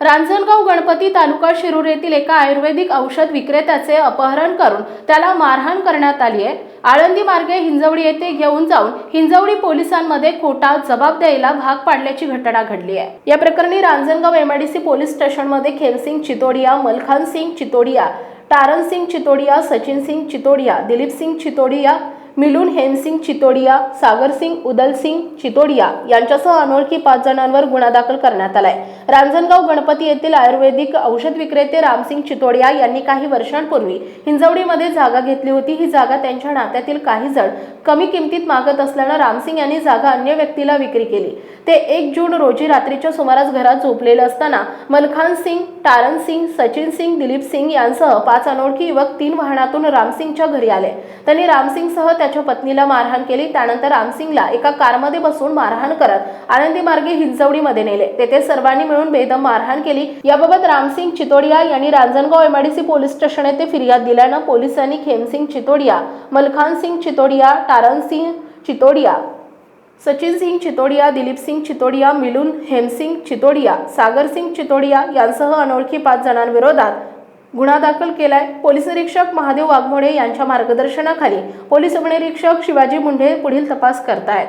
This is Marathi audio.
रांजणगाव गणपती तालुका शिरूर येथील एका आयुर्वेदिक औषध विक्रेत्याचे अपहरण करून त्याला मारहाण करण्यात आली आहे. आळंदी मार्गे हिंजवडी येथे घेऊन जाऊन हिंजवडी पोलिसांमध्ये खोटा जबाब द्यायला भाग पाडल्याची घटना घडली आहे. या प्रकरणी रांजणगाव एमआयडीसी पोलीस स्टेशनमध्ये खेमसिंग चितोडिया मलखान सिंग चितोडिया तारण सिंग चितोडिया सचिन सिंग चितोडिया दिलीप सिंग चितोडिया मिलून हेमसिंग चितोडिया सागरसिंग उदलसिंग चितोडिया यांच्यासह अनोळखी पाच जणांवर गुन्हा दाखल करण्यात आलाय. रांजणगाव गणपती येथील आयुर्वेदिक औषध विक्रेते रामसिंग चितोडिया यांनी काही वर्षांपूर्वी हिंजवडीमध्ये जागा घेतली होती. ही जागा त्यांच्या नात्यातील काही जण कमी किमतीत मागत असल्यानं रामसिंग यांनी जागा अन्य व्यक्तीला विक्री केली. ते एक जून रोजी रात्रीच्या सुमारास घरात झोपलेलं असताना मलखान सिंग तारण सिंग सचिन सिंग दिलीप सिंग यांसह पाच अनोळखी युवक तीन वाहनातून रामसिंगच्या घरी आले. त्यांनी रामसिंगसह त्याच्या पत्नीला मारहाण केली. त्यानंतर रामसिंगला एका कारमध्ये बसून मारहाण करत आनंदी मार्गे हिंजवडीमध्ये नेले. तेथे सर्वांनी मिळून बेदम मारहाण केली. याबाबत रामसिंग चितोडिया यांनी रांजणगाव एमआयडीसी पोलीस स्टेशन येथे फिर्याद दिल्यानं पोलिसांनी खेमसिंग चितोडिया मलखान सिंग चितोडिया तारण सिंग चितोडिया सचिन सिंग चितोडिया दिलीप सिंग चितोडिया मिलून हेमसिंग चितोडिया सागर सिंग चितोडिया यांसह अनोळखी पाच जणांविरोधात गुन्हा दाखल केलाय. पोलीस निरीक्षक महादेव वाघमोडे यांच्या मार्गदर्शनाखाली पोलीस उपनिरीक्षक शिवाजी मुंढे पुढील तपास करतायत.